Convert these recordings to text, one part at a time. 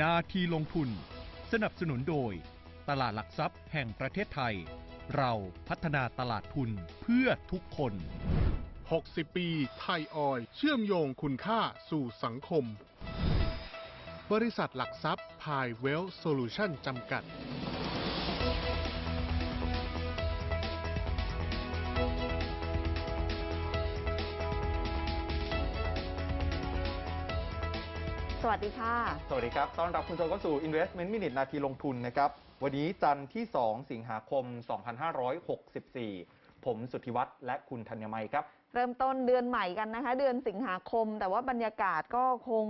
นาทีลงทุน สนับสนุนโดย ตลาดหลักทรัพย์แห่งประเทศไทย เราพัฒนาตลาดทุนเพื่อทุกคน 60 ปี ไทยออย เชื่อมโยงคุณค่าสู่สังคม บริษัทหลักทรัพย์พายเวลโซลูชันจำกัด วัสดีค่ะ สวัสดีครับ ต้อนรับคุณผู้ชมเข้าสู่ Investment Minute นาทีลงทุนนะครับ วันนี้จันทร์ที่ 2 สิงหาคม 2564 ผมสุทธิวัฒน์และคุณธัญมัยครับ เริ่มต้นเดือนใหม่กันนะคะ เดือนสิงหาคม แต่ว่าบรรยากาศก็คง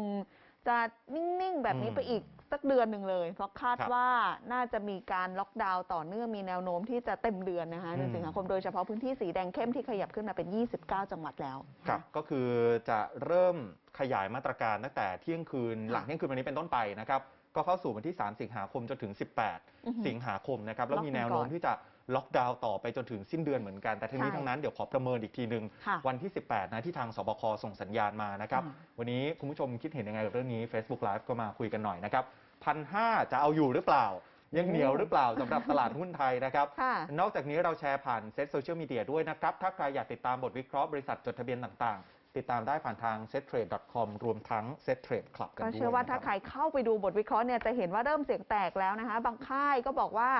จะนิ่ง ๆ แบบนี้อืมไปอีกสักเดือนหนึ่งเลย เพราะคาดครับว่าน่าจะมีการล็อกดาวน์ต่อเนื่องมีแนวโน้มที่จะเต็มเดือนนะคะเดือนอืมสิงหาคมโดยเฉพาะพื้นที่สีแดงเข้มที่ขยับขึ้นมาเป็น 29 จังหวัดแล้วครับก็คือจะเริ่ม ขยายมาตรการตั้งแต่เที่ยงคืนค่ะหลังเที่ยงคืนวันนี้เป็นต้นไปนะครับก็เข้าสู่วันที่ 3 สิงหาคมจนถึงอือหือ18 สิงหาคมนะครับแล้วล็อกมีกันแนวโน้มก่อนที่จะล็อกดาวน์ต่อไปจนถึงสิ้นเดือนเหมือนกัน แต่ทั้งนี้ใช่ทั้งนั้นเดี๋ยวขอประเมินอีกทีหนึ่งค่ะวันที่ 18 นะที่ทางสบคส่งสัญญาณมานะครับอืมวันนี้คุณผู้ชมคิดเห็นยังไงกับเรื่องนี้ Facebook Live ก็มาคุยกันหน่อยนะครับพันห้าจะเอาอยู่หรือเปล่า ยังเหนียวหรือเปล่าสำหรับตลาดหุ้นไทยนะครับค่ะนอกจากนี้เราแชร์ผ่านเซ็ตโซเชียลมีเดียด้วยนะครับ ถ้าใครอยากติดตามบทวิเคราะห์บริษัทจดทะเบียนต่างๆ ติดตามได้ผ่านทาง settrade.com รวมทั้ง settrade club กันก็ด้วยเชื่อว่าถ้านะใคครรับเข้าไปดูบทวิเคราะห์เนี่ยจะเห็นว่าเริ่มเสียงแตกแล้วนะคะ บางค่ายก็บอกว่า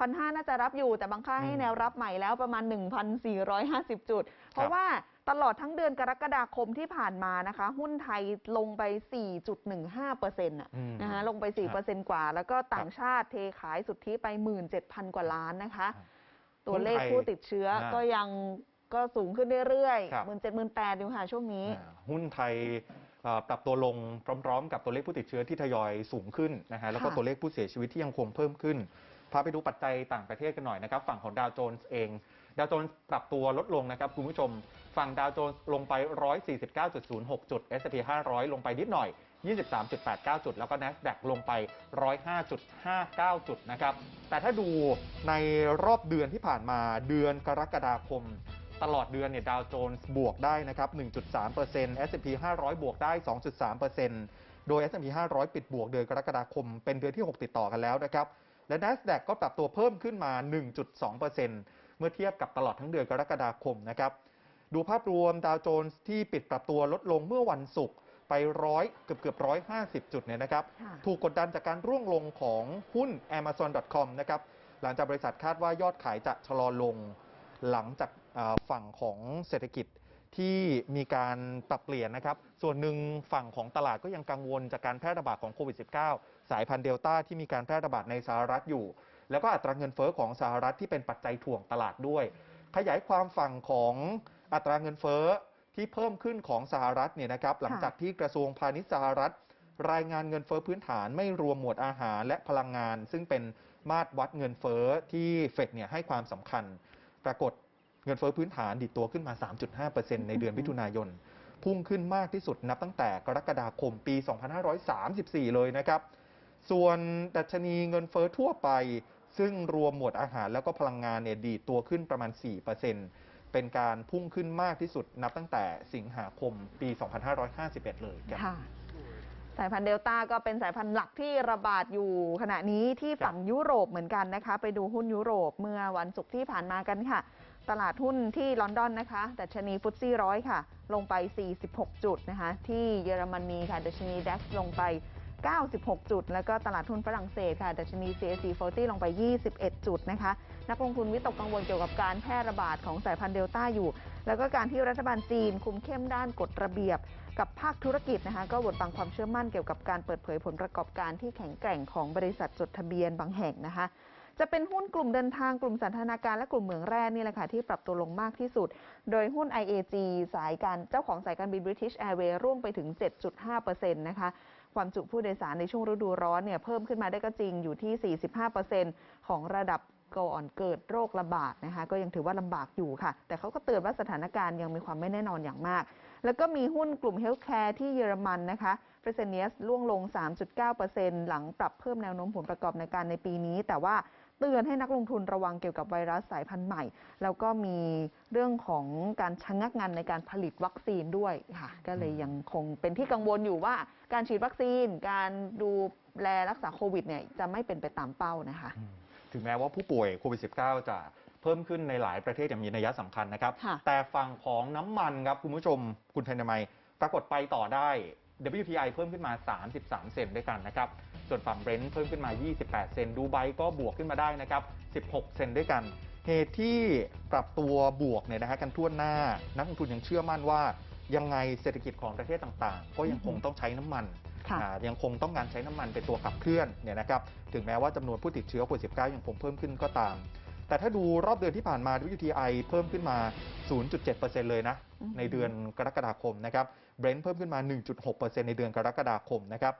พันห้าน่าจะรับอยู่แต่บางค่ายให้อืมแนวรับใหม่แล้วประมาณ 1,450 จุด เพราะว่าตลอดทั้งเดือนกรกฎาคมที่ผ่านมานะคะ หุ้นไทยลงไป 4.15%น่ะอืม นะคะลงไป 4%กว่า แล้วก็ต่างชาติเทขายสุทธิไป 17,000 กว่าล้านนะคะ ตัวเลขผู้ติดเชื้ออ่าก็ยัง ก็สูงขึ้นเรื่อยครับๆ1 7 0 0 0 8อยู่ค่ะช่วงนี้ อ่าหุ้นไทยเอ่อปรับตัวลงพร้อม ๆ กับตัวเลขผู้ติดเชื้อที่ทยอยสูงขึ้นนะฮะแล้วก็ค่ะ ตัวเลขผู้เสียชีวิตที่ยังคงเพิ่มขึ้น พาไปดูปัจจัยต่างประเทศกันหน่อยนะครับ ฝั่งของดาวโจนส์เอง ดาวโจนส์ปรับตัวลดลงนะครับ คุณผู้ชม ฝั่งดาวโจนส์ลงไป 149.06 จุด S&P 500 ลงไปนิดหน่อย 23.89 จุด แล้วก็ NASDAQ ลงไป 105.59 จุดนะครับ แต่ถ้าดูในรอบเดือนที่ผ่านมาเดือนกรกฎาคม ตลอดเดือนเนี่ยดาวโจนส์บวกได้นะครับ 1.3% S&P 500 บวกได้ 2.3%โดย S&P 500 ปิดบวกเดือนกรกฎาคมเป็นเดือนที่ 6 ติดต่อกันแล้วนะครับและ NASDAQ ก็ปรับตัวเพิ่มขึ้นมา 1.2%เมื่อเทียบกับตลอดทั้งเดือนกรกฎาคมนะครับดูภาพรวมดาวโจนส์ที่ปิดปรับตัวลดลงเมื่อวันศุกร์ไปร้อยเกือบเกือบร้อยห้าสิบจุดเนี่ยนะครับค่ะถูกกดดันจากการร่วงลงของหุ้น Amazon.com นะครับหลังจากบริษัทคาดว่ายอดขายจะชะลอลง หลังจากอ่า ฝั่งของเศรษฐกิจที่มีการปรับเปลี่ยนนะครับ ส่วนหนึ่งฝั่งของตลาดก็ยังกังวลจากการแพร่ระบาดของโควิด -19 สายพันธุ์เดลต้าที่มีการแพร่ระบาดในสหรัฐอยู่ แล้วก็อัตราเงินเฟ้อของสหรัฐที่เป็นปัจจัยถ่วงตลาดด้วย ขยายความฝั่งของอัตราเงินเฟ้อที่เพิ่มขึ้นของสหรัฐเนี่ยนะครับ หลังจากที่กระทรวงพาณิชย์สหรัฐ รายงานเงินเฟ้อพื้นฐานไม่รวมหมวดอาหารและพลังงาน ซึ่งเป็นมาตรวัดเงินเฟ้อที่เฟดเนี่ยให้ความสำคัญ ปรากฏ เงินเฟ้อพื้นฐานดิดตัวขึ้นมา 3.5%ในเดือนมิถุนายน พุ่งขึ้นมากที่สุดนับตั้งแต่กรกฎาคมปี 2534 เลยนะครับ ส่วนดัชนีเงินเฟ้อทั่วไป ซึ่งรวมหมวดอาหารแล้วก็พลังงานเนี่ยดีดตัวขึ้นประมาณ 4%เป็นการพุ่งขึ้นมากที่สุดนับตั้งแต่สิงหาคมปี 2551 เลยครับค่ะสายพันธุ์เดลต้าก็เป็นสายพันธุ์หลักที่ระบาดอยู่ ขณะนี้ที่ฝั่งยุโรปเหมือนกันนะคะ ไปดูหุ้นยุโรปเมื่อวันศุกร์ที่ผ่านมากันค่ะ ตลาดหุ้นที่ลอนดอนนะคะดัชนีฟุตซี่ร้อยค่ะ ลงไป 46 จุดนะคะ ที่เยอรมนีค่ะดัชนีดัคลงไป 96 จุด แล้วก็ตลาดหุ้นฝรั่งเศสค่ะดัชนี CAC 40 ลงไป 21 จุดนะคะ นักลงทุนวิตกกังวลเกี่ยวกับการแพร่ระบาดของสายพันธุ์เดลต้าอยู่ แล้วก็การที่รัฐบาลจีนคุมเข้มด้านกฎระเบียบกับภาคธุรกิจนะคะ ก็บดบังความเชื่อมั่นเกี่ยวกับการเปิดเผยผลประกอบการที่แข็งแกร่งของบริษัทจดทะเบียนบางแห่งนะคะ จะเป็นหุ้นกลุ่มเดินทางกลุ่มสันทนาการและกลุ่มเหมืองแร่นี่แหละค่ะที่ปรับตัวลงมากที่สุด โดยหุ้น IAG สายการเจ้าของสายการบิน British Airways ร่วงไปถึง 7.5%นะคะความจุผู้โดยสารในช่วงฤดูร้อนเนี่ยเพิ่มขึ้นมาได้ก็จริงอยู่ที่ 45%ของระดับก่อนเกิดโรคระบาดนะคะก็ยังถือว่าลำบากอยู่ค่ะ แต่เขาก็เตือนว่าสถานการณ์ยังมีความไม่แน่นอนอย่างมาก แล้วก็มีหุ้นกลุ่มเฮลท์แคร์ที่เยอรมันนะคะเฟรเซเนียสล่วงลง 3.9%หลังปรับเพิ่มแนวโน้มผลประกอบในการในปีนี้ แต่ว่า ตือนให้นักลงทุนระวังเกี่ยวกับไวรัสสายพันธุ์ใหม่ แล้วก็มีเรื่องของการชะงักงานในการผลิตวัคซีนด้วยค่ะ ก็เลยยังคงเป็นที่กังวลอยู่ว่าการฉีดวัคซีน การดูแลรักษาโควิดเนี่ยจะไม่เป็นไปตามเป้านะคะอืมถึงแม้ว่าผู้ป่วยโควิด -19 จะเพิ่มขึ้นในหลายประเทศอย่างมีนัยสำคัญนะครับค่ะแต่ฝั่งของน้ำมันครับคุณผู้ชมคุณธัญมัยปรากฏไปต่อได้ WTI เพิ่มขึ้นมา 33 เซนต์ด้วยกันนะครับ ส่วนฝั่งเบรนท์เพิ่มขึ้นมา 28 เซนต์ดูไบก็บวกขึ้นมาได้นะครับ 16 เซนต์ด้วยกัน เหตุที่ปรับตัวบวกเนี่ยนะฮะกันทั่วหน้า นักลงทุนยังเชื่อมั่นว่า ยังไงเศรษฐกิจของประเทศต่างๆ ก็ยังคงต้องใช้น้ำมันค่ะอ่ายังคงต้องการใช้น้ำมันเป็นตัวขับเคลื่อนเนี่ยนะครับถึงแม้ว่าจำนวนผู้ติดเชื้อโควิด -19 ยังคงเพิ่มขึ้นก็ตาม แต่ถ้าดูรอบเดือนที่ผ่านมา WTI เพิ่มขึ้นมา 0.7%เลยนะอือหือในเดือนกรกฎาคมนะครับเบรนท์เพิ่มขึ้นมา 1.6%ในเดือนกรกฎาคมนะครับ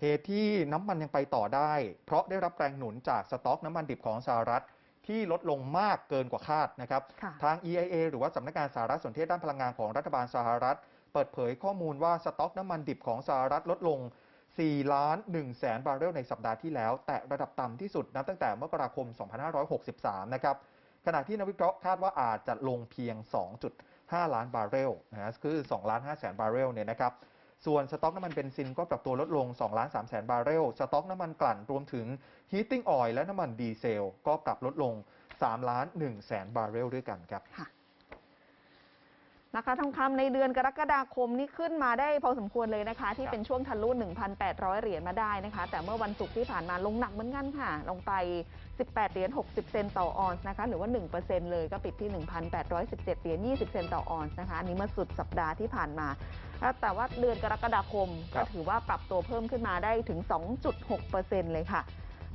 เหตุที่น้ำมันยังไปต่อได้ เพราะได้รับแรงหนุนจากสต็อกน้ำมันดิบของสหรัฐที่ลดลงมากเกินกว่าคาดนะครับค่ะทาง EIA หรือว่าสำนักงานสารสนเทศด้านพลังงานของรัฐบาลสหรัฐ เปิดเผยข้อมูลว่าสต็อกน้ำมันดิบของสหรัฐลดลง 4 ล้าน1แสนบาร์เรลในสัปดาห์ที่แล้ว แต่ระดับต่ำที่สุดนับตั้งแต่มกราคม 2563 นะครับ ขณะที่นักวิเคราะห์คาดว่าอาจจะลงเพียง 2.5 ล้านบาร์เรลนะฮะคือ2ล้าน5แสนบาร์เรลเนี่ยนะครับ ส่วนสต็อกน้ำมันเบนซินก็ปรับตัวลดลง 2 ล้าน3แสนบาร์เรล สต็อกน้ำมันกลั่นรวมถึงฮีตติ้งออยล์และน้ำมันดีเซล ก็ปรับลดลง 3 ล้าน1แสนบาร์เรลด้วยกันครับ ราคาทองคำในเดือนกรกฎาคมนี่ขึ้นมาได้พอสมควรเลยนะคะ ที่ครับเป็นช่วงทะลุ 1,800 เหรียญมาได้นะคะ แต่เมื่อวันศุกร์ที่ผ่านมาลงหนักเหมือนกันค่ะ ลงไป 18 เหรียญ 60 เซนต์ต่อออนซ์นะคะ หรือว่า 1%เลยก็ปิดที่ 1,817 เหรียญ 20 เซนต์ต่อออนซ์นะคะอันนี้เมื่อสุดสัปดาห์ที่ผ่านมา แต่ว่าเดือนกรกฎาคมครัก็บถือว่าปรับตัวเพิ่มขึ้นมาได้ถึง 2.6%เลยค่ะ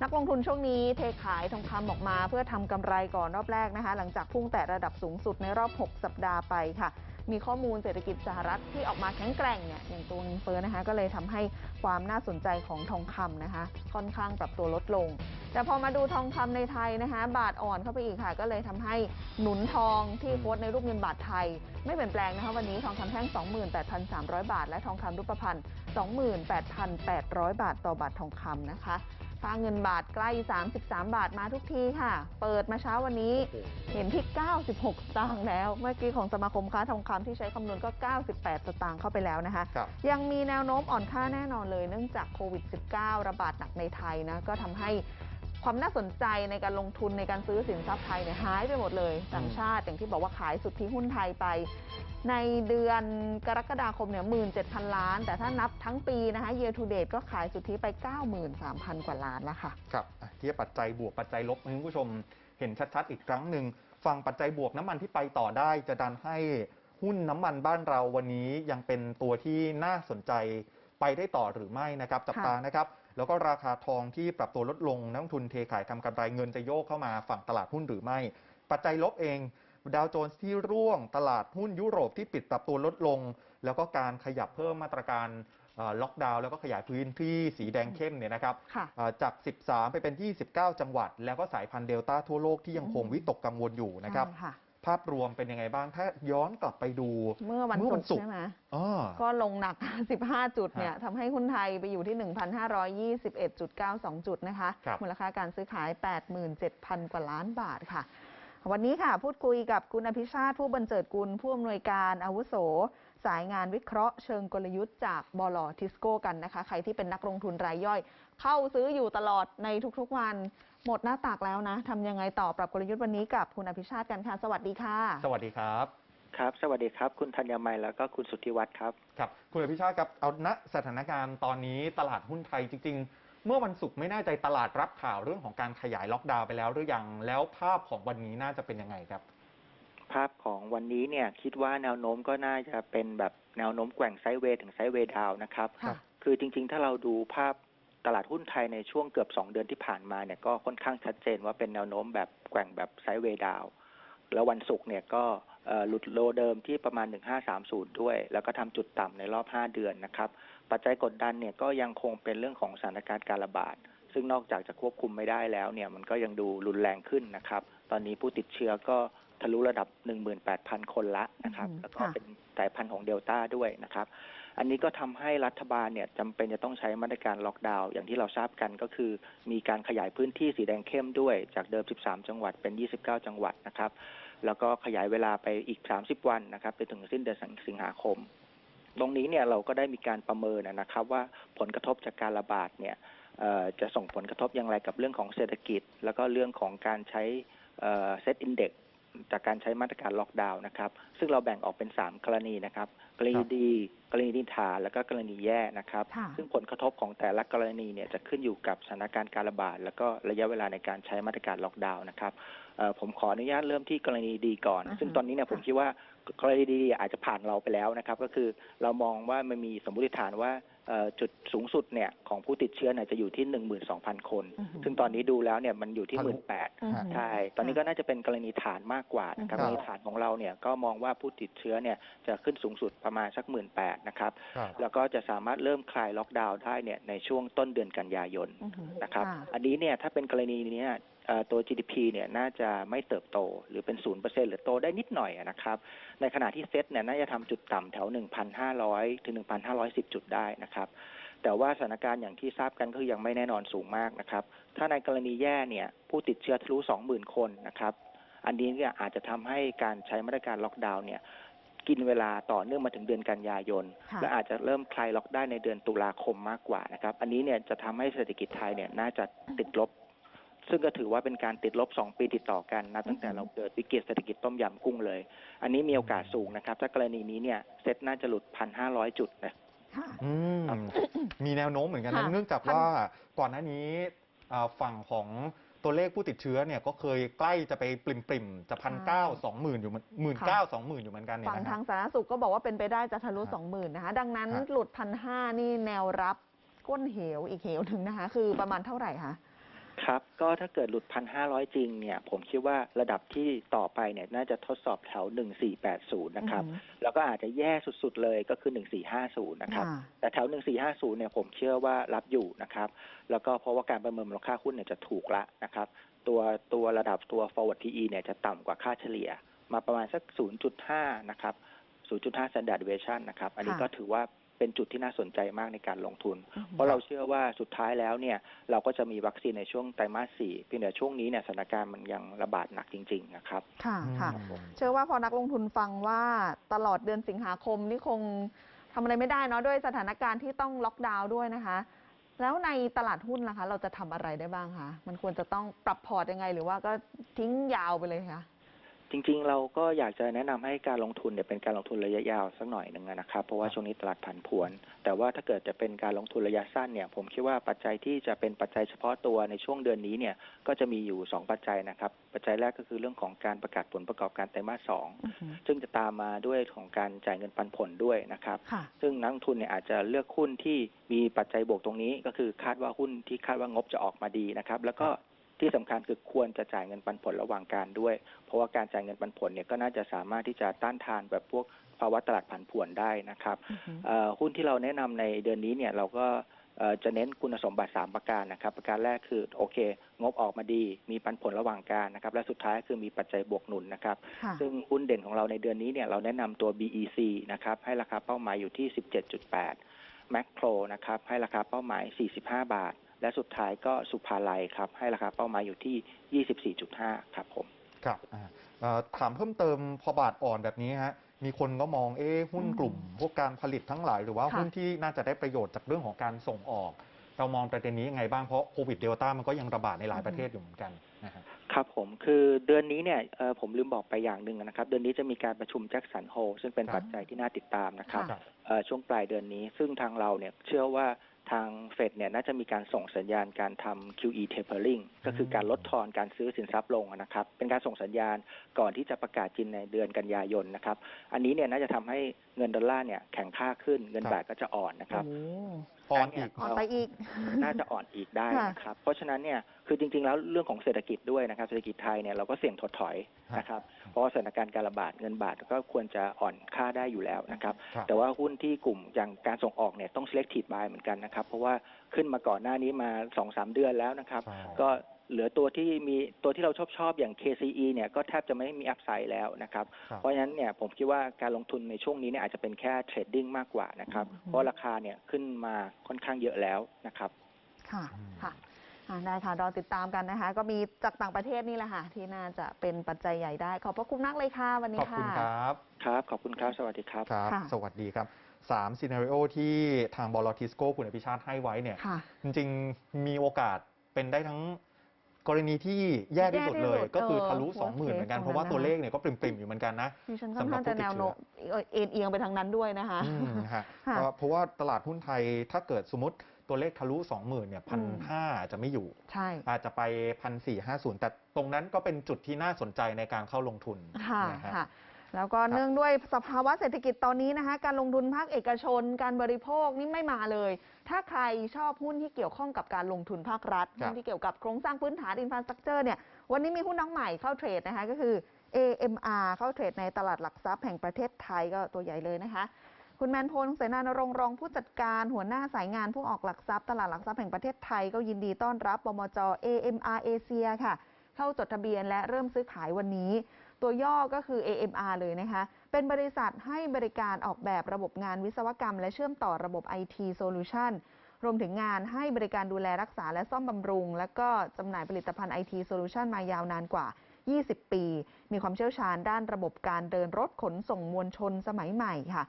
นักลงทุนช่วงนี้เทขายทองคำออกมาเพื่อทำกำไรก่อนรอบแรกนะคะ หลังจากพุ่งแต่ระดับสูงสุดในรอบ 6 สัปดาห์ไปค่ะ มีข้อมูลเศรษฐกิจสหรัฐที่ออกมาแข็งแกร่งเนี่ยอย่างตัวเงินเฟ้อนะคะ ก็เลยทำให้ความน่าสนใจของทองคำนะคะ ค่อนข้างปรับตัวลดลง แต่พอมาดูทองคำในไทยนะคะ บาทอ่อนเข้าไปอีกค่ะ ก็เลยทำให้หนุนทองที่โค้ดในรูปเงินบาทไทย ไม่เปลี่ยนแปลงนะคะวันนี้ทองคำแท่ง 28,300 บาท และทองคำรูปพรรณ28,800 บาทต่อบาททองคำนะคะ ค่าเงินบาทใกล้ 33 บาทมาทุกทีค่ะ เปิดมาเช้าวันนี้เห็นที่ 96 สตางค์แล้ว เมื่อกี้ของสมาคมค้าทองคำที่ใช้คำนวณก็ 98 สตางค์เข้าไปแล้วนะคะครับยังมีแนวโน้มอ่อนค่าแน่นอนเลยเนื่องจากโควิด -19 ระบาดหนักในไทยนะก็ทำให้ ความน่าสนใจในการลงทุนในการซื้อสินทรัพย์ไทยเนี่ยหายไปหมดเลยต่างชาติอย่างที่บอกว่าขายสุทธิหุ้นไทยไป ในเดือนกรกฎาคมเนี่ย17,000ล้าน แต่ถ้านับทั้งปีนะคะ year to date ก็ขายสุทธิไป 93,000 กว่าล้านแล้วค่ะครับอะเทียบปัจจัยบวกปัจจัยลบให้คุณผู้ชมเห็นชัดๆอีกครั้งหนึ่งฝั่งปัจจัยบวกน้ำมันที่ไปต่อได้ จะดันให้หุ้นน้ำมันบ้านเราวันนี้ยังเป็นตัวที่น่าสนใจไปได้ต่อหรือไม่นะครับจับตานะครับ แล้วก็ราคาทองที่ปรับตัวลดลงนักลงทุนเทขายทำกำไรเงินจะโยกเข้ามาฝั่งตลาดหุ้นหรือไม่ ปัจจัยลบเองดาวโจนส์ที่ร่วงตลาดหุ้นยุโรปที่ปิดปรับตัวลดลง แล้วก็การขยับเพิ่มมาตรการเอ่อล็อกดาวน์แล้วก็ขยายพื้นที่สีแดงเข้มเนี่ยนะครับค่ะเอ่อจาก 13 ไปเป็น 29 จังหวัด แล้วก็สายพันธุ์เดลต้าทั่วโลกที่ยังคงอืมวิตกกังวลอยู่นะครับใช่ค่ะ ภาพรวมเป็นยังไงบ้าง ถ้าย้อนกลับไปดูเมื่อวันเมื่อศุวักนร์ศุกร์ใช่ไหมอ่าก็ลงหนัก 15 จุดเนี่ยฮะทำให้หุ้นไทยไปอยู่ที่ 1,521.92 จุดนะคะครับมูลค่าการซื้อขาย 87,000 กว่าล้านบาทค่ะ วันนี้ค่ะ พูดคุยกับคุณอภิชาติผู้บรรเจิดกุลผู้อำนวยการอาวุโส สายงานวิเคราะห์เชิงกลยุทธ์จากบลทิสโก้กันนะคะ ใครที่เป็นนักลงทุนรายย่อย เข้าซื้ออยู่ตลอดในทุกๆวัน หมดหน้าตากแล้วนะทำยังไงต่อปรับกลยุทธ์วันนี้กับคุณอภิชาติกันค่ะ สวัสดีค่ะ สวัสดีครับ ครับ สวัสดีครับ คุณธัญมัยแล้วก็คุณสุทธิวัฒน์ครับ ครับ คุณอภิชาติครับเอาณสถานการณ์ตอนนี้ตลาดหุ้นไทยจริง ๆ เมื่อวันศุกร์ไม่แน่ใจตลาดรับข่าวเรื่องของการขยายล็อกดาวน์ไปแล้วหรือยังแล้วภาพของวันนี้น่าจะเป็นยังไงครับ ภาพของวันนี้เนี่ยคิดว่าแนวโน้มก็น่าจะเป็นแบบแนวโน้มแกว่งไซด์เวย์ถึงไซด์เวย์ดาวน์นะครับค่ะคือจริง ๆ ถ้าเราดูภาพตลาดหุ้นไทยในช่วงเกือบ 2 เดือนที่ผ่านมาเนี่ยก็ค่อนข้างชัดเจนว่าเป็นแนวโน้มแบบแกว่งแบบไซด์เวย์ดาวน์แล้ววันศุกร์เนี่ยก็เอ่อหลุดโลเดิมที่ประมาณ 1530 ด้วย แล้วก็ทำจุดต่ำในรอบ 5 เดือนนะครับ ปัจจัยกดดันเนี่ยก็ยังคงเป็นเรื่องของสถานการณ์การระบาด ซึ่งนอกจากจะควบคุมไม่ได้แล้วเนี่ยมันก็ยังดูรุนแรงขึ้นนะครับ ตอนนี้ผู้ติดเชื้อก็ ทะลุระดับ 18,000 คนละนะครับอืมแล้วก็ค่ะเป็นสายพันธุ์ของเดลต้าด้วยนะครับ อันนี้ก็ทำให้รัฐบาลเนี่ยจำเป็นจะต้องใช้มาตรการล็อกดาวน์อย่างที่เราทราบกันก็คือ มีการขยายพื้นที่สีแดงเข้มด้วยจากเดิม 13 จังหวัดเป็น 29 จังหวัดนะครับ แล้วก็ขยายเวลาไปอีก 30 วันนะครับไปถึงสิ้นเดือนสิงหาคม ตรงนี้เนี่ยเราก็ได้มีการประเมินนะครับ ว่าผลกระทบจากการระบาดเนี่ยเอ่อจะส่งผลกระทบอย่างไรกับเรื่องของเศรษฐกิจ แล้วก็เรื่องของการใช้เซตอินเด็ก จากการใช้มาตรการล็อกดาวน์นะครับ ซึ่งเราแบ่งออกเป็น 3 กรณีนะครับ กรณีดี กรณีที่ฐานแล้วก็กรณีแย่นะครับค่ะซึ่งผลกระทบของแต่ละกรณีเนี่ยจะขึ้นอยู่กับสถานการณ์การระบาด แล้วก็ระยะเวลาในการใช้มาตรการล็อกดาวน์นะครับเอ่อผมขออนุญาตเริ่มที่กรณีดีก่อนอือฮึซึ่งตอนนี้เนี่ยผมคิดว่ากรณีดีอาจจะผ่านเราไปแล้วนะครับ ก็คือเรามองว่ามันมีสมมติฐานว่าเอ่อ จุดสูงสุดเนี่ยของผู้ติดเชื้อเนี่ยจะอยู่ที่ 12,000 คน อือฮึซึ่งตอนนี้ดูแล้วเนี่ยมันอยู่ที่ ทะลุ 18,000 อืมใช่ ตอนนี้ก็น่าจะเป็นกรณีฐานมากกว่านะครับอืกมรณีฐานของเราเนี่ยก็มองว่าผู้ติดเชื้อเนี่ยจะขึ้นสูงสุดประมาณสักหมื่นแปดนะครับ ครับ แล้วก็จะสามารถเริ่มคลายล็อกดาวน์ได้เนี่ยในช่วงต้นเดือนกันยายน อือหือนะครับค่ะอันนี้เนี่ยถ้าเป็นกรณีเนี้ยเอ่อ ตัว GDP เนี่ยน่าจะไม่เติบโตหรือเป็นศูนย์เปอร์เซ็นหรือโตได้นิดหน่อยอะนะครับ ในขณะที่เซ็ตเนี่ยน่าจะทำจุดต่ำแถว 1,500 ถึง 1,510 จุดได้นะครับ แต่ว่าสถานการณ์อย่างที่ทราบกันก็คือยังไม่แน่นอนสูงมากนะครับ ถ้าในกรณีแย่เนี่ยผู้ติดเชื้อทะลุ 20,000 คนนะครับ อันนี้เนี่ยอาจจะทำให้การใช้มาตรการล็อกดาวน์เนี่ยกินเวลาต่อเนื่องมาถึงเดือนกันยายนค่ะและอาจจะเริ่มคลายล็อกได้ในเดือนตุลาคมมากกว่านะครับ อันนี้เนี่ยจะทำให้เศรษฐกิจไทยเนี่ยน่าจะติดลบ ซึ่งก็ถือว่าเป็นการติดลบ 2 ปีติดต่อกันนับตั้งแต่เราเกิดวิกฤตเศรษฐกิจต้มยำกุ้งเลย อันนี้มีโอกาสสูงนะครับ ถ้ากรณีนี้เนี่ยเซ็ตน่าจะหลุด 1,500 จุดนะ ค่ะ อืมครับ มีแนวโน้มเหมือนกันค่ะนะเนื่องจากว่าก่อนหน้านี้อ่าฝั่งของตัวเลขผู้ติดเชื้อเนี่ยก็เคยใกล้จะไปปริมปริมๆจะพันเก้าสองหมื่นอยู่หมื่นเก้าสองหมื่นอยู่เหมือนกันเนี่ยฝั่งนะทาฮะ งสาธารณสุขก็บอกว่าเป็นไปได้จะทะลุฮะสองหมื่นนะคะ ดังนั้นฮะ หลุดพันห้านี่แนวรับก้นเหวอีกเหวหนึ่งนะคะ คือประมาณเท่าไหร่คะ ครับก็ถ้าเกิดหลุด 1,500 จริงเนี่ยผมคิดว่าระดับที่ต่อไปเนี่ยน่าจะทดสอบแถว 1480 นะครับอือหือแล้วก็อาจจะแย่สุดๆเลยก็คือ 1450 นะครับค่ะแต่แถว 1450 เนี่ยผมเชื่อว่ารับอยู่นะครับ แล้วก็เพราะว่าการประเมินมูลค่าหุ้นเนี่ยจะถูกละนะครับ ตัวตัวระดับตัว forward PE เนี่ยจะต่ำกว่าค่าเฉลี่ย มาประมาณสัก 0.5 นะครับ0.5 standard deviation นะครับ อันนี้ค่ะก็ถือว่า เป็นจุดที่น่าสนใจมากในการลงทุนอือหือเพราะเราเชื่อว่าสุดท้ายแล้วเนี่ยเราก็จะมีวัคซีนในช่วงไตรมาสสี่เพียงแต่ช่วงนี้เนี่ยสถานการณ์มันยังระบาดหนักจริง ๆ นะครับค่ะค่ะอืมเชื่อว่าพอนักลงทุนฟังว่าตลอดเดือนสิงหาคมนี่คงทำอะไรไม่ได้เนาะด้วยสถานการณ์ที่ต้องล็อกดาวน์ด้วยนะคะ แล้วในตลาดหุ้นล่ะคะ เราจะทำอะไรได้บ้างคะมันควรจะต้องปรับพอร์ตยังไง หรือว่าก็ทิ้งยาวไปเลยคะ จริงๆ เราก็อยากจะแนะนำให้การลงทุนเนี่ยเป็นการลงทุนระยะยาวสักหน่อยหนึ่งนะครับเพราะว่าช่วงนี้ตลาดผันผวน แต่ว่าถ้าเกิดจะเป็นการลงทุนระยะสั้นเนี่ยผมคิดว่าปัจจัยที่จะเป็นปัจจัยเฉพาะตัวในช่วงเดือนนี้เนี่ยก็จะมีอยู่ 2 ปัจจัยนะครับ ปัจจัยแรกก็คือเรื่องของการประกาศผลประกอบการไตรมาสสองอือหือซึ่งจะตามมาด้วยของการจ่ายเงินปันผลด้วยนะครับค่ะซึ่งนักลงทุนเนี่ยอาจจะเลือกหุ้นที่มีปัจจัยบวกตรงนี้ ก็คือคาดว่าหุ้นที่คาดว่างบจะออกมาดีนะครับ แล้วก็ ที่สำคัญคือควรจะจ่ายเงินปันผลระหว่างการด้วย เพราะว่าการจ่ายเงินปันผลเนี่ยก็น่าจะสามารถที่จะต้านทานแบบพวกภาวะตลาดผันผวนได้นะครับอือหือเอ่อหุ้นที่เราแนะนำในเดือนนี้เนี่ยเราก็เอ่อจะเน้นคุณสมบัติ 3 ประการนะครับ ประการแรกคือโอเค งบออกมาดี มีปันผลระหว่างการนะครับ และสุดท้ายคือมีปัจจัยบวกหนุนนะครับค่ะซึ่งหุ้นเด่นของเราในเดือนนี้เนี่ยเราแนะนำตัว BEC นะครับ ให้ราคาเป้าหมายอยู่ที่ 17.8 Macro นะครับ ให้ราคาเป้าหมาย 45 บาท และสุดท้ายก็สุภาลัยครับ ให้ราคาเป้าหมายอยู่ที่ 24.5 ครับผมครับอ่าเอ่อถามเพิ่มเติมพอบาทอ่อนแบบนี้ฮะมีคนก็มองเอ๊ะหุ้นอืมกลุ่ม พวกการผลิตทั้งหลาย หรือว่าค่ะหุ้นที่น่าจะได้ประโยชน์จากเรื่องของการส่งออก เรามองประเด็นนี้ยังไงบ้างเพราะโควิดเดลต้ามันก็ยังระบาดในหลายประเทศอยู่เหมือนกันนะฮะครับผมคือเดือนนี้เนี่ยเอ่อผมลืมบอกไปอย่างหนึ่งนะครับ เดือนนี้จะมีการประชุมแจ็คสันโฮซึ่งเป็นครับปัจจัยที่น่าติดตามนะครับค่ะเอ่อช่วงปลายเดือนนี้ซึ่งทางเราเนี่ยเชื่อว่า ทางเฟดเนี่ยน่าจะมีการส่งสัญญาณการทำ QE tapering ก็คือการลดทอนการซื้อสินทรัพย์ลงนะครับ เป็นการส่งสัญญาณก่อนที่จะประกาศจริงในเดือนกันยายนนะครับ อันนี้เนี่ยน่าจะทำให้เงินดอลลาร์เนี่ยแข็งค่าขึ้น เงินบาทก็จะอ่อนนะครับอ้อ่อนอีก อ่อนไปอีก น่าจะอ่อนอีกได้ค่ะนะครับ เพราะฉะนั้นเนี่ยคือจริงๆแล้วเรื่องของเศรษฐกิจด้วยนะครับ เศรษฐกิจไทยเนี่ยเราก็เสี่ยงถดถอยนะครับ เพราะว่าสถานการณ์การระบาดเงินบาทก็ควรจะอ่อนค่าได้อยู่แล้วนะครับ ครับแต่ว่าหุ้นที่กลุ่มอย่างการส่งออกเนี่ยต้อง selective buy เหมือนกันนะครับ เพราะว่าขึ้นมาก่อนหน้านี้มาสองสามเดือนแล้วนะครับ ใช่ ก็ เหลือตัวที่มีตัวที่เราชอบชอบๆอย่าง KCE เนี่ยก็แทบจะไม่มีอัพไซด์แล้วนะครับครับ เพราะฉะนั้นเนี่ยผมคิดว่าการลงทุนในช่วงนี้เนี่ยอาจจะเป็นแค่เทรดดิ้งมากกว่านะครับอืมเพราะราคาเนี่ยขึ้นมาค่อนข้างเยอะแล้วนะครับ ค่ะอืมค่ะอ่าได้ค่ะรอติดตามกันนะคะ ก็มีจากต่างประเทศนี่แหละค่ะ ที่น่าจะเป็นปัจจัยใหญ่ได้ ขอบพระคุณมากเลยค่ะวันนี้ขอบค่ะคุณครับ ครับ ขอบคุณครับ สวัสดีครับครับค่ะสวัสดีครับ3ซีนารีโอที่ทางบอลทิสโก้คุณอภิชาติให้ไว้เนี่ยค่ะจริง ๆ มีโอกาสเป็นได้ทั้ง กรณีที่แย่ที่สุดเลย แย่ที่สุดก็คือเออทะลุ worst 20,000 เหมือนกัน case เพราะว่าของนั้นตัวนะเลขเนี่ยก็ปริมๆอยู่เหมือนกันนะ ดิฉันค่อนสำหรับข้างจะผู้ติดแนวเชื้อโน้มเอ่อเอ็นเอียงไปทางนั้นด้วยนะคะ อืมฮะค่ะเพราะเพราะว่าตลาดหุ้นไทยถ้าเกิดสมมติตัวเลขทะลุ 20,000เนี่ยพันห้าจะไม่อยู่ ใช่ อาจจะไปพันสี่ห้าศูนย์แต่ตรงนั้นก็เป็นจุดที่น่าสนใจในการเข้าลงทุนค่ะนะฮะ ค่ะ แล้วก็เนื่องด้วยสภาวะเศรษฐกิจตอนนี้นะคะ การลงทุนภาคเอกชน การบริโภคนี่ไม่มาเลย ถ้าใครชอบหุ้นที่เกี่ยวข้องกับการลงทุนภาครัฐครับหุ้นที่เกี่ยวกับโครงสร้างพื้นฐานอินฟราสตรักเจอร์เนี่ยวันนี้มีหุ้นน้องใหม่เข้าเทรดนะคะก็คือ AMR เข้าเทรดในตลาดหลักทรัพย์แห่งประเทศไทยก็ตัวใหญ่เลยนะคะ คุณแมนพลเสนานรงค์รองผู้จัดการหัวหน้าสายงานผู้ออกหลักทรัพย์ตลาดหลักทรัพย์แห่งประเทศไทยก็ยินดีต้อนรับบมจ AMR เอเชียค่ะ เข้าจดทะเบียนและเริ่มซื้อขายวันนี้ ตัวย่อก็คือ AMR เลยนะคะ เป็นบริษัทให้บริการออกแบบระบบงานวิศวกรรม และเชื่อมต่อระบบ IT Solution รวมถึงงานให้บริการดูแลรักษาและซ่อมบำรุง และก็จำหน่ายผลิตภัณฑ์ IT Solution มายาวนานกว่า 20 ปี มีความเชี่ยวชาญด้านระบบการเดินรถขนส่งมวลชนสมัยใหม่ค่ะ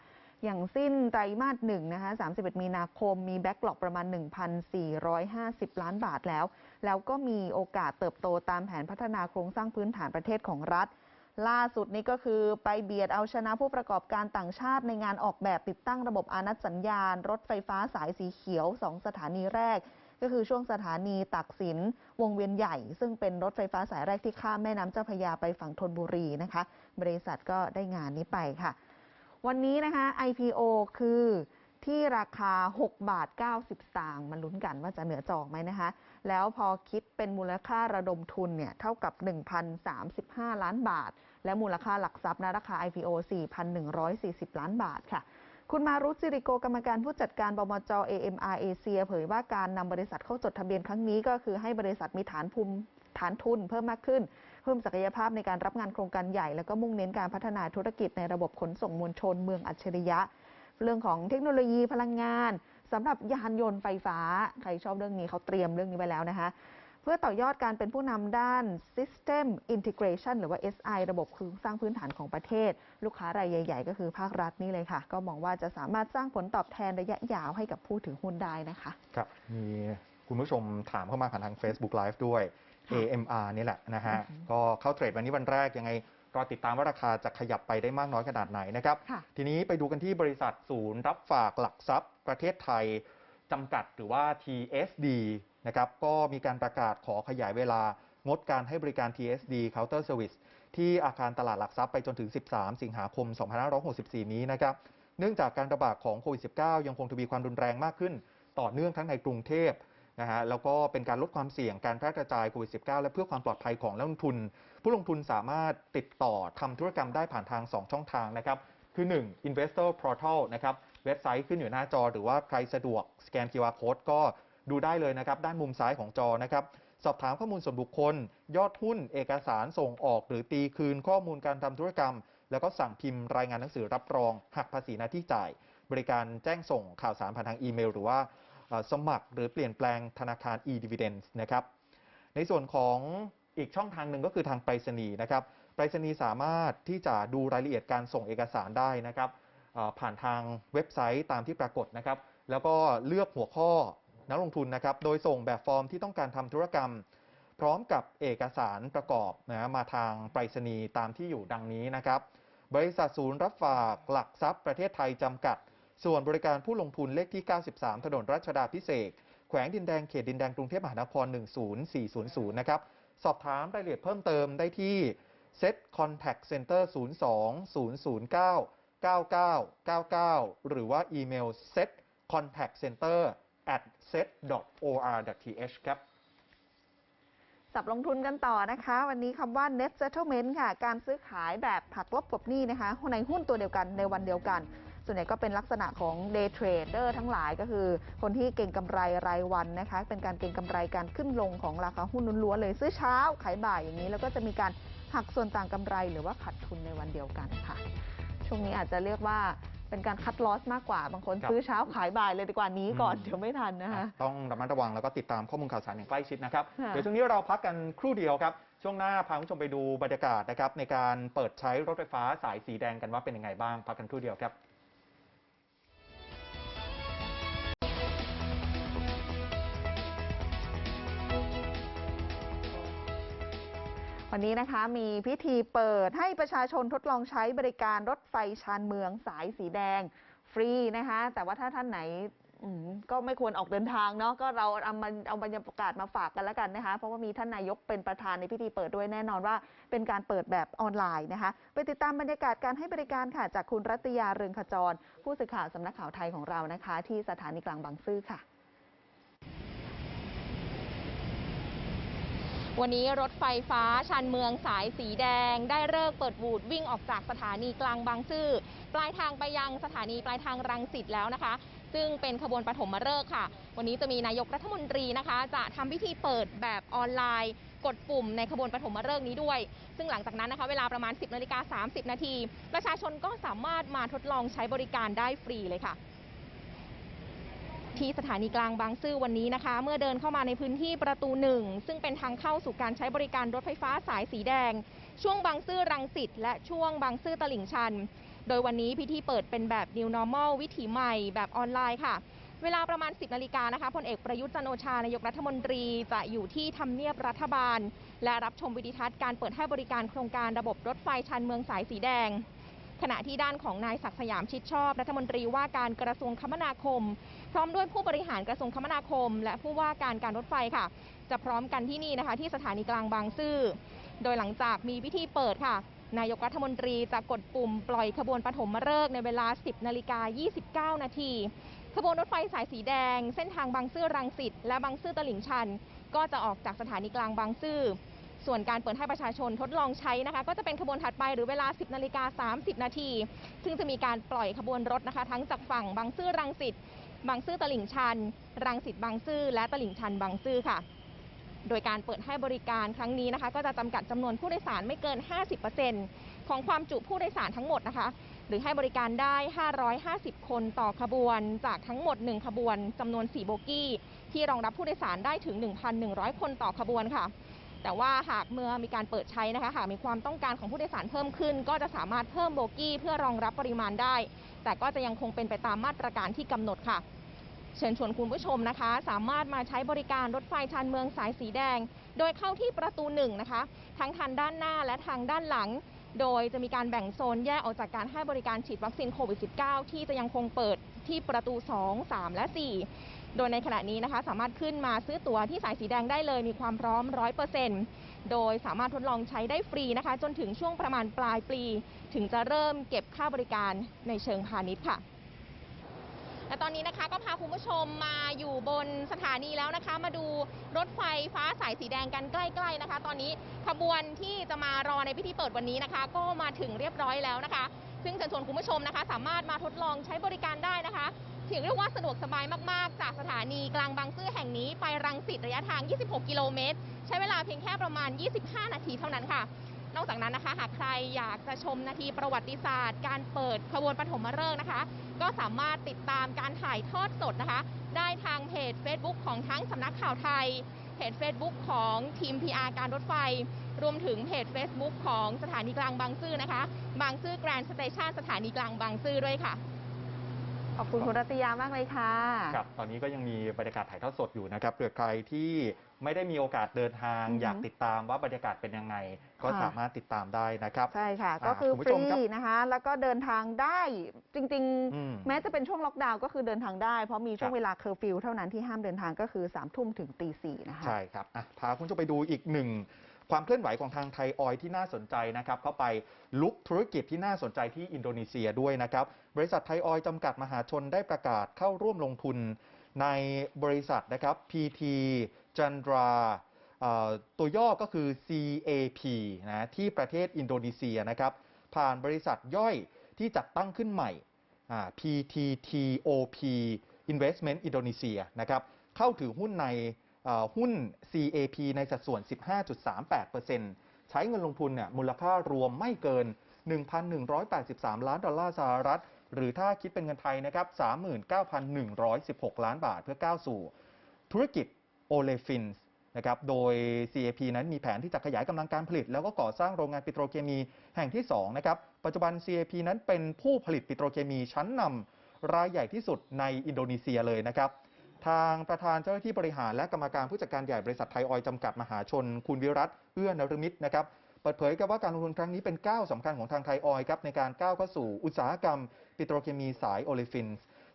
อย่างสิ้นไตรมาสหนึ่งนะคะ 31 มีนาคม มีแบ็กหลอกประมาณ 1,450 ล้านบาทแล้ว แล้วก็มีโอกาสเติบโตตามแผนพัฒนาโครงสร้างพื้นฐานประเทศของรัฐ ล่าสุดนี้ก็คือไปเบียดเอาชนะผู้ประกอบการต่างชาติในงานออกแบบติดตั้งระบบอานัตสัญญาณ รถไฟฟ้าสายสีเขียว 2 สถานีแรก ก็คือช่วงสถานีตักสิน วงเวียนใหญ่ ซึ่งเป็นรถไฟฟ้าสายแรกที่ข้ามแม่น้ำเจ้าพระยาไปฝั่งธนบุรีนะคะ บริษัทก็ได้งานนี้ไปค่ะ วันนี้นะคะ IPO คือที่ราคา 6 บาท 90สตางค์มาลุ้นกันว่าจะเหนือจองไหมนะคะ แล้วพอคิดเป็นมูลค่าระดมทุนเนี่ยเท่ากับ 1,035 ล้านบาท และมูลค่าหลักทรัพย์นะราคา IPO 4,140 ล้านบาทค่ะคุณมารุตสิริโกกรรมการผู้จัดการบมจ AMR เอเชียเผยว่าการนำบริษัทเข้าจดทะเบียนครั้งนี้ก็คือให้บริษัทมีฐานภูมิฐานทุนเพิ่มมากขึ้น เพิ่มศักยภาพในการรับงานโครงการใหญ่ แล้วก็มุ่งเน้นการพัฒนาธุรกิจในระบบขนส่งมวลชนเมืองอัจฉริยะ เรื่องของเทคโนโลยีพลังงาน สำหรับยานยนต์ไฟฟ้า ใครชอบเรื่องนี้เขาเตรียมเรื่องนี้ไว้แล้วนะคะ เพื่อต่อยอดการเป็นผู้นำด้าน System Integration หรือว่า SI ระบบโครงสร้างพื้นฐานของประเทศ ลูกค้ารายใหญ่ ๆ ก็คือภาครัฐนี่เลยค่ะ ก็มองว่าจะสามารถสร้างผลตอบแทนระยะยาวให้กับผู้ถือหุ้นได้นะคะ ครับ มีคุณผู้ชมถามเข้ามาผ่านทาง Facebook Live ด้วยค่ะ AMR นี่แหละนะฮะอือฮึก็เข้าเทรดวันนี้วันแรกยังไง รอติดตามว่าราคาจะขยับไปได้มากน้อยขนาดไหนนะครับค่ะทีนี้ไปดูกันที่บริษัทศูนย์รับฝากหลักทรัพย์ ประเทศไทยจำกัดหรือว่า TSD นะครับก็มีการประกาศขอขยายเวลางดการให้บริการ TSD Counter Service ที่อาคารตลาดหลักทรัพย์ไปจนถึง 13 สิงหาคม 2564 นี้นะครับ เนื่องจากการระบาดของโควิด -19 ยังคงทวีความรุนแรงมากขึ้น ต่อเนื่องทั้งในกรุงเทพ นะฮะแล้วก็เป็นการลดความเสี่ยงการแพร่กระจายโควิด -19 และเพื่อความปลอดภัยของนักลงทุน ผู้ลงทุนสามารถติดต่อทำธุรกรรมได้ผ่านทาง 2 ช่องทางนะครับ คือ 1 Investor Portal นะครับเว็บไซต์ขึ้นอยู่หน้าจอ หรือว่าใครสะดวกสแกน QR Code ก็ดูได้เลยนะครับ ด้านมุมซ้ายของจอนะครับสอบถามข้อมูลส่วนบุคคล ยอดหุ้น เอกสารส่งออก หรือตีคืนข้อมูลการทำธุรกรรม แล้วก็สั่งพิมพ์รายงานหนังสือรับรองหักภาษีหน้าที่จ่าย บริการแจ้งส่งข่าวสารผ่านทางอีเมล หรือว่า สมัครหรือเปลี่ยนแปลงธนาคาร e-dividends นะครับ ในส่วนของอีกช่องทางหนึ่งก็คือทางไปรษณีย์นะครับ ไปรษณีย์สามารถที่จะดูรายละเอียดการส่งเอกสารได้นะครับผ่านทางเว็บไซต์ตามที่ปรากฏนะครับ แล้วก็เลือกหัวข้อนักลงทุนนะครับ โดยส่งแบบฟอร์มที่ต้องการทำธุรกรรม พร้อมกับเอกสารประกอบนะมาทางไปรษณีย์ตามที่อยู่ดังนี้นะครับ บริษัทศูนย์รับฝากหลักทรัพย์ประเทศไทยจำกัด ส่วนบริการผู้ลงทุนเลขที่ 93 ถนนรัชดาพิเศษ แขวงดินแดงเขตดินแดงกรุงเทพมหานคร 10400 นะครับ สอบถามรายละเอียดเพิ่มเติมได้ที่ Set Contact Center 02 009 9999 หรือว่าอีเมล set contact center at set or th ครับสับลงทุนกันต่อนะคะ วันนี้คำว่า net settlement ค่ะ การซื้อขายแบบผักลบกบหนี้นะคะในหุ้นตัวเดียวกันในวันเดียวกัน ส่วนใหญ่ก็เป็นลักษณะของ day trader ทั้งหลายก็คือ คนที่เก่งกำไรรายวันนะคะ เป็นการเก่งกำไรการขึ้นลงของราคาหุ้นล้วนๆเลยซื้อเช้าขายบ่ายอย่างนี้ แล้วก็จะมีการหักส่วนต่างกำไรหรือว่าขาดทุนในวันเดียวกันค่ะ ช่วงนี้อาจจะเรียกว่าเป็นการคัดลอสมากกว่า บางคนครับซื้อเช้าขายบ่ายเลยดีกว่านี้ก่อนอืมเดี๋ยวไม่ทันนะคะต้องระมัดระวังแล้วก็ติดตามข้อมูลข่าวสารอย่างใกล้ชิดนะครับค่ะเดี๋ยวช่วงนี้เราพักกันครู่เดียวครับ ช่วงหน้าพาคุณผู้ชมไปดูบรรยากาศนะครับในการเปิดใช้รถไฟฟ้าสายสีแดงกันว่าเป็นยังไงบ้างพักกันครู่เดียวครับ วันนี้นะคะมีพิธีเปิดให้ประชาชนทดลองใช้บริการรถไฟชานเมืองสายสีแดงฟรีนะคะ แต่ว่าถ้าท่านไหนก็ไม่ควรออกเดินทางเนาะก็เราเอามาเอาบรรยากาศมาฝากกันแล้วกันนะคะ เพราะว่ามีท่านนายกเป็นประธานในพิธีเปิดด้วยแน่นอนว่า เป็นการเปิดแบบออนไลน์นะคะ ไปติดตามบรรยากาศการให้บริการค่ะ จากคุณรัตยาเรืองขจร ผู้สื่อข่าวสำนักข่าวไทยของเรานะคะ ที่สถานีกลางบางซื่อค่ะ วันนี้รถไฟฟ้าชานเมืองสายสีแดง ได้เลิกเปิดบูดวิ่งออกจากสถานีกลางบางซื่อปลายทางไปยังสถานีปลายทางรังสิตแล้วนะคะ ซึ่งเป็นขบวนปฐมฤกษ์ค่ะ วันนี้จะมีนายกรัฐมนตรีนะคะ จะทำพิธีเปิดแบบออนไลน์ กดปุ่มในขบวนปฐมฤกษ์นี้ด้วย ซึ่งหลังจากนั้นนะคะ เวลาประมาณ 10นาฬิกา30นาทีประชาชนก็สามารถมาทดลองใช้บริการได้ฟรีเลยค่ะ ที่สถานีกลางบางซื่อวันนี้นะคะ เมื่อเดินเข้ามาในพื้นที่ประตูหนึ่งซึ่งเป็นทางเข้าสู่การใช้บริการรถไฟฟ้าสายสีแดง ช่วงบางซื่อรังสิตและช่วงบางซื่อตลิ่งชัน โดยวันนี้พิธีเปิดเป็นแบบ New Normal วิถีใหม่แบบออนไลน์ค่ะ เวลาประมาณ 10นาฬิกานะคะพลเอกประยุทธ์จันโอชานายกรัฐมนตรีจะอยู่ที่ทำเนียบรัฐบาล และรับชมวิดิทัศน์การเปิดให้บริการโครงการระบบรถไฟชานเมืองสายสีแดงขณะที่ด้านของนายศักสยามชิดชอบ รัฐมนตรีว่าการกระทรวงคมนาคม พร้อมด้วยผู้บริหารกระทรวงคมนาคม และผู้ว่าการการรถไฟค่ะ จะพร้อมกันที่นี่นะคะ ที่สถานีกลางบางซื่อ โดยหลังจากมีพิธีเปิดค่ะ นายกรัฐมนตรีจะกดปุ่มปล่อยขบวนปฐมฤกษ์ในเวลา 10นาฬิกา29 นาทีขบวนรถไฟสายสีแดง เส้นทางบางซื่อรังสิตและบางซื่อตลิ่งชัน ก็จะออกจากสถานีกลางบางซื่อส่วนการเปิดให้ประชาชนทดลองใช้นะคะ ก็จะเป็นขบวนถัดไปหรือเวลา 10นาฬิกา30 นาที ซึ่งจะมีการปล่อยขบวนรถนะคะ ทั้งจากฝั่งบางซื่อรังสิต บางซื่อตลิ่งชัน รังสิตบางซื่อ และตลิ่งชันบางซื่อค่ะ โดยการเปิดให้บริการครั้งนี้นะคะ ก็จะจำกัดจำนวนผู้โดยสารไม่เกิน 50%ของความจุผู้โดยสารทั้งหมดนะคะ หรือให้บริการได้ 550 คนต่อขบวน จากทั้งหมด 1 ขบวนจำนวน 4 โบกี้ ที่รองรับผู้โดยสารได้ถึง 1,100 คนต่อขบวนค่ะแต่ว่าหากเมื่อมีการเปิดใช้นะคะหากมีความต้องการของผู้โดยสารเพิ่มขึ้น ก็จะสามารถเพิ่มโบกี้เพื่อรองรับปริมาณได้ แต่ก็จะยังคงเป็นไปตามมาตรการที่กำหนดค่ะ เชิญชวนคุณผู้ชมนะคะ สามารถมาใช้บริการรถไฟชานเมืองสายสีแดง โดยเข้าที่ประตูหนึ่งนะคะ ทั้งทางด้านหน้าและทางด้านหลัง โดยจะมีการแบ่งโซนแยกออกจากการให้บริการฉีดวัคซีนโควิด -19 ที่จะยังคงเปิดที่ประตู 2 3 และ 4 โดยในขณะนี้นะคะ สามารถขึ้นมาซื้อตั๋วที่สายสีแดงได้เลยมีความพร้อม 100%โดยสามารถทดลองใช้ได้ฟรีนะคะ จนถึงช่วงประมาณปลายปี ถึงจะเริ่มเก็บค่าบริการในเชิงพาณิชย์ค่ะ และตอนนี้นะคะก็พาคุณผู้ชมมาอยู่บนสถานีแล้วนะคะ มาดูรถไฟฟ้าสายสีแดงกันใกล้ ๆนะคะ ตอนนี้ขบวนที่จะมารอในพิธีเปิดวันนี้นะคะ ก็มาถึงเรียบร้อยแล้วนะคะ ซึ่งเชิญชวนคุณผู้ชมนะคะ สามารถมาทดลองใช้บริการได้นะคะถือเรียกว่าสะดวกสบายมาก ๆ จากสถานีกลางบางซื่อแห่งนี้ไปรังสิตระยะทาง 26 กิโลเมตร ใช้เวลาเพียงแค่ประมาณ 25 นาทีเท่านั้นค่ะ นอกจากนั้นนะคะ หากใครอยากจะชมนาทีประวัติศาสตร์ การเปิดขบวนปฐมฤกษ์นะคะ ก็สามารถติดตามการถ่ายทอดสดนะคะ ได้ทางเพจ Facebook ของทั้งสำนักข่าวไทย เพจ Facebook ของทีม PR การรถไฟ รวมถึงเพจ Facebook ของสถานีกลางบางซื่อนะคะ บางซื่อแกรนด์สเตชันสถานีกลางบางซื่อด้วยค่ะ ขอบคุณคุณรัตยามากเลยค่ะ ครับตอนนี้ก็ยังมีบรรยากาศถ่ายทอดสดอยู่นะครับเผื่อใครที่ไม่ได้มีโอกาสเดินทาง อือฮึ อยากติดตามว่าบรรยากาศเป็นยังไง ก็ค่ะสามารถติดตามได้นะครับ ใช่ค่ะ อ่าก็คือคุณฟผู้ชรีมครับนะคะ แล้วก็เดินทางได้จริง อืมๆ แม้จะเป็นช่วงล็อกดาวน์ก็คือเดินทางได้ เพราะมีช่วคงรับเวลาเคอร์ฟิวเท่านั้นที่ห้ามเดินทางก็คือ3ามทุ่มถึงตีสี่นะคะ ใช่ครับอะพาคุณผู้ชมไปดูอีกหนึ่ง ความเคลื่อนไหวของทางไทยออยที่น่าสนใจนะครับเข้าไปลุกธุรกิจที่น่าสนใจที่อินโดนีเซียด้วยนะครับบริษัทไทยออยจำกัดมหาชนได้ประกาศเข้าร่วมลงทุนในบริษัทนะครับ PT จันดราตัวย่อก็คือ CAP นะที่ประเทศอินโดนีเซียนะครับผ่านบริษัทย่อยที่จัดตั้งขึ้นใหม่ PTTOP Investment Indonesia นะครับเข้าถือหุ้นใน หุ้น CAP ในสัดส่วน 15.38%ใช้เงินลงทุนเนี่ยมูลค่ารวมไม่เกิน 1,183 ล้านดอลลาร์สหรัฐ หรือถ้าคิดเป็นเงินไทยนะครับ 39,116 ล้านบาทเพื่อก้าวสู่ ธุรกิจโอเลฟินส์นะครับ โดย CAP นั้นมีแผนที่จะขยายกำลังการผลิต แล้วก็ก่อสร้างโรงงานปิโตรเคมีแห่งที่ 2 นะครับ ปัจจุบัน CAP นั้นเป็นผู้ผลิตปิโตรเคมีชั้นนำรายใหญ่ที่สุดในอินโดนีเซียเลยนะครับ ทางประธานเจ้าหน้าที่บริหารและกรรมการผู้จัดการใหญ่บริษัทไทยออยจำกัดมหาชน คุณวิรัตเอื้อนรมิตรนะครับเปิดเผยกับว่าการลงทุนครั้งนี้เป็นก้าวสำคัญของทางไทยออยครับในการก้าวเข้าสู่อุตสาหกรรม ปิโตรเคมีสายโอลิฟิน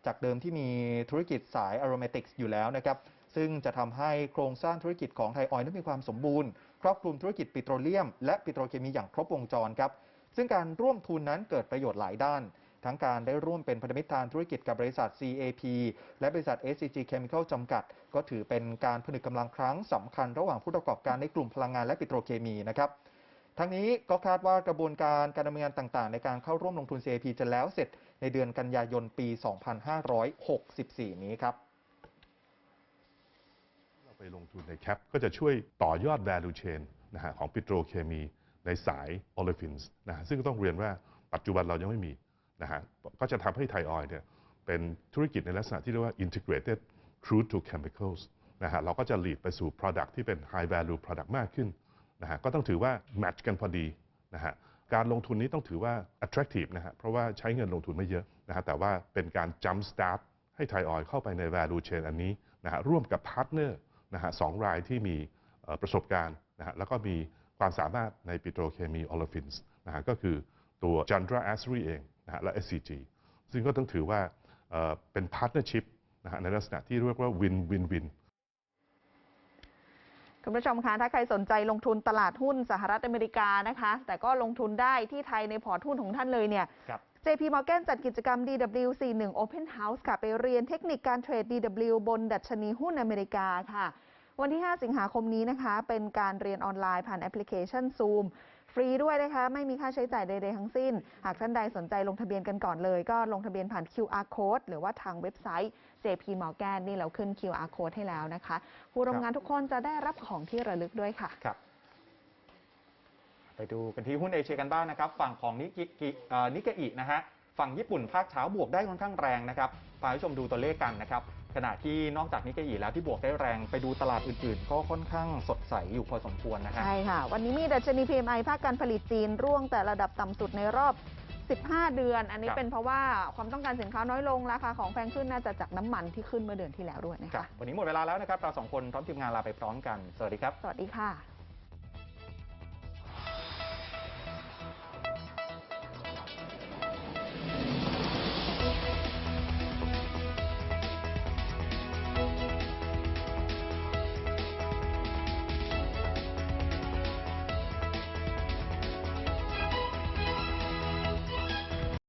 จากเดิมที่มีธุรกิจสายอ r o m a t i c s อยู่แล้วนะครับซึ่งจะทำให้โครงสร้างธุรกิจของไทยออยนั้นมีความสมบูรณ์ ครอบคลุมธุรกิจปิโตรเลียม และปิโตรเคมีอย่างครบวงจรครับซึ่งการร่วมทุนนั้นเกิดประโยชน์หลายด้าน ทั้งการได้ร่วมเป็นพันธมิตรทางธุรกิจกับบริษัท CAP และบริษัท SCG Chemical จำกัด ก็ถือเป็นการผนึกกำลังครั้งสำคัญระหว่างผู้ประกอบการในกลุ่มพลังงานและปิโตรเคมีนะครับทั้งนี้ก็คาดว่ากระบวนการการดำเนินงานต่างๆ ในการเข้าร่วมลงทุน CAP จะแล้วเสร็จในเดือนกันยายนปี 2564 นี้ครับเราไปลงทุนในแคปก็จะช่วยต่อยอด value chain นะฮะของปิโตรเคมีในสาย olefins นะฮะซึ่งต้องเรียนว่าปัจจุบันเรายังไม่มี นะฮะก็จะทำให้ไทยออยเนี่ยเป็นธุรกิจในลักษณะที่เรียกว่า integrated crude to chemicals นะฮะเราก็จะ lead ไปสู่ product ที่เป็น high value product มากขึ้นนะฮะก็ต้องถือว่า match กันพอดีนะฮะการลงทุนนี้ต้องถือว่า attractive นะฮะเพราะว่าใช้เงินลงทุนไม่เยอะนะฮะแต่ว่าเป็นการ jump start ให้ไทยออยเข้าไปใน value chain อันนี้นะฮะร่วมกับพาร์ทเนอร์นะฮะสองรายที่มีประสบการณ์นะฮะแล้วก็มีความสามารถในปิโตรเคมีโอลฟินส์นะฮะก็คือตัว Chandra a s r y เอง นะฮะและ SCG ซึ่งก็ต้องถือว่าเอ่อเป็นพาร์ทเนอร์ชิพนะฮะในลักษณะที่เรียกว่า win win win คุณผู้ชมคะถ้าใครสนใจลงทุนตลาดหุ้นสหรัฐอเมริกานะคะ แต่ก็ลงทุนได้ที่ไทยในพอร์ตหุ้นของท่านเลยเนี่ยครับ JP Morgan จัดกิจกรรม DW41 Open House ค่ะ ไปเรียนเทคนิคการเทรด DW บนดัชนีหุ้นอเมริกาค่ะ วันที่ 5 สิงหาคมนี้นะคะ เป็นการเรียนออนไลน์ผ่านแอปพลิเคชัน Zoom ฟ รีด้วยนะคะไม่มีค่าใช้จ่ายใดๆทั้งสิ้น หากท่านใดสนใจลงทะเบียนกันก่อนเลย ก็ลงทะเบียนผ่าน QR code หรือว่าทางเว็บไซต์ JP Morgan นี่เราขึ้น QR code ให้แล้วนะคะ ผู้ร่วมงานทุกคนจะได้รับของที่ระลึกด้วยค่ะ ครับ ไปดูกันที่หุ้นเอเชียกันบ้างนะครับ ฝั่งของนิกกิเอ่อนิกเกอินะฮะ ฝั่งญี่ปุ่นภาคเช้าบวกได้ค่อนข้างแรงนะครับพาให้ชมดูตัวเลขกันนะครับขณะที่นอกจากนิกเกอิแล้วที่บวกได้แรงไปดูตลาดอื่นๆ ก็ค่อนข้างสดใสอยู่พอสมควรนะฮะใช่ค่ะ วันนี้มีดัชนี PMI ภาคการผลิตจีนร่วงแต่ระดับต่ำสุดในรอบ 15 เดือน อันนี้ครับเป็นเพราะว่าความต้องการสินค้าน้อยลงราคาของแพงขึ้นน่าจะจากน้ำมันที่ขึ้นเมื่อเดือนที่แล้วด้วยนะครัคะบวันนี้หมดเวลาแล้วนะครับเราสองคนพร้อมทีมงานลาไปพร้อมกันสวัสดีครับ สวัสดีค่ะ